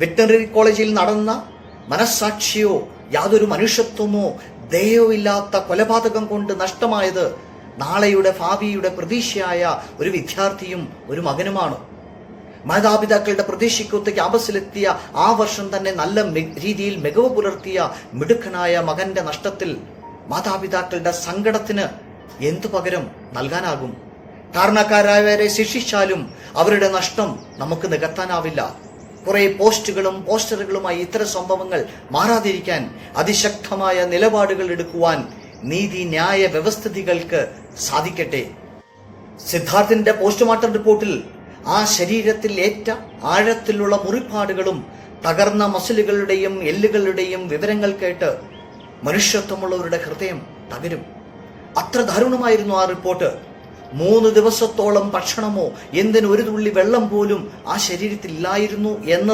Veterinary കോളേജിൽ നടന്ന മനസ്സാക്ഷിയോ യാതൊരു മനുഷ്യത്വമോ ദയോ ഇല്ലാത്ത കൊലപാതകം കൊണ്ട് നഷ്ടമായത് നാളെയുടെ ഭാവിയുടെ പ്രതീക്ഷയായ ഒരു വിദ്യാർത്ഥിയും ഒരു മകനുമാണ്. മാതാപിതാക്കളുടെ പ്രതീക്ഷയ്ക്കൊത്ത് ക്യാമ്പസിലെത്തിയ ആ വർഷം തന്നെ നല്ല രീതിയിൽ മികവ് പുലർത്തിയ മിടുക്കനായ മകന്റെ നഷ്ടത്തിൽ മാതാപിതാക്കളുടെ സങ്കടത്തിന് എന്തു പകരം നൽകാനാകും? കാരണക്കാരായവരെ ശിക്ഷിച്ചാലും അവരുടെ നഷ്ടം നമുക്ക് നികത്താനാവില്ല. കുറെ പോസ്റ്റുകളും പോസ്റ്ററുകളുമായി ഇത്തരം സംഭവങ്ങൾ മാറാതിരിക്കാൻ അതിശക്തമായ നിലപാടുകൾ എടുക്കുവാൻ നീതി ന്യായ വ്യവസ്ഥിതികൾക്ക് സാധിക്കട്ടെ. സിദ്ധാർത്ഥിന്റെ പോസ്റ്റ്മോർട്ടം റിപ്പോർട്ടിൽ ആ ശരീരത്തിൽ ഏറ്റ ആഴത്തിലുള്ള മുറിപ്പാടുകളും തകർന്ന മസിലുകളുടെയും എല്ലുകളുടെയും വിവരങ്ങൾ കേട്ട് മനുഷ്യത്വമുള്ളവരുടെ ഹൃദയം തകരും. അത്ര ദാരുണമായിരുന്നു ആ റിപ്പോർട്ട്. മൂന്ന് ദിവസത്തോളം ഭക്ഷണമോ? എന്തിന് ഒരു തുള്ളി വെള്ളം പോലും ആ ശരീരത്തിൽ ഇല്ലായിരുന്നു എന്നത്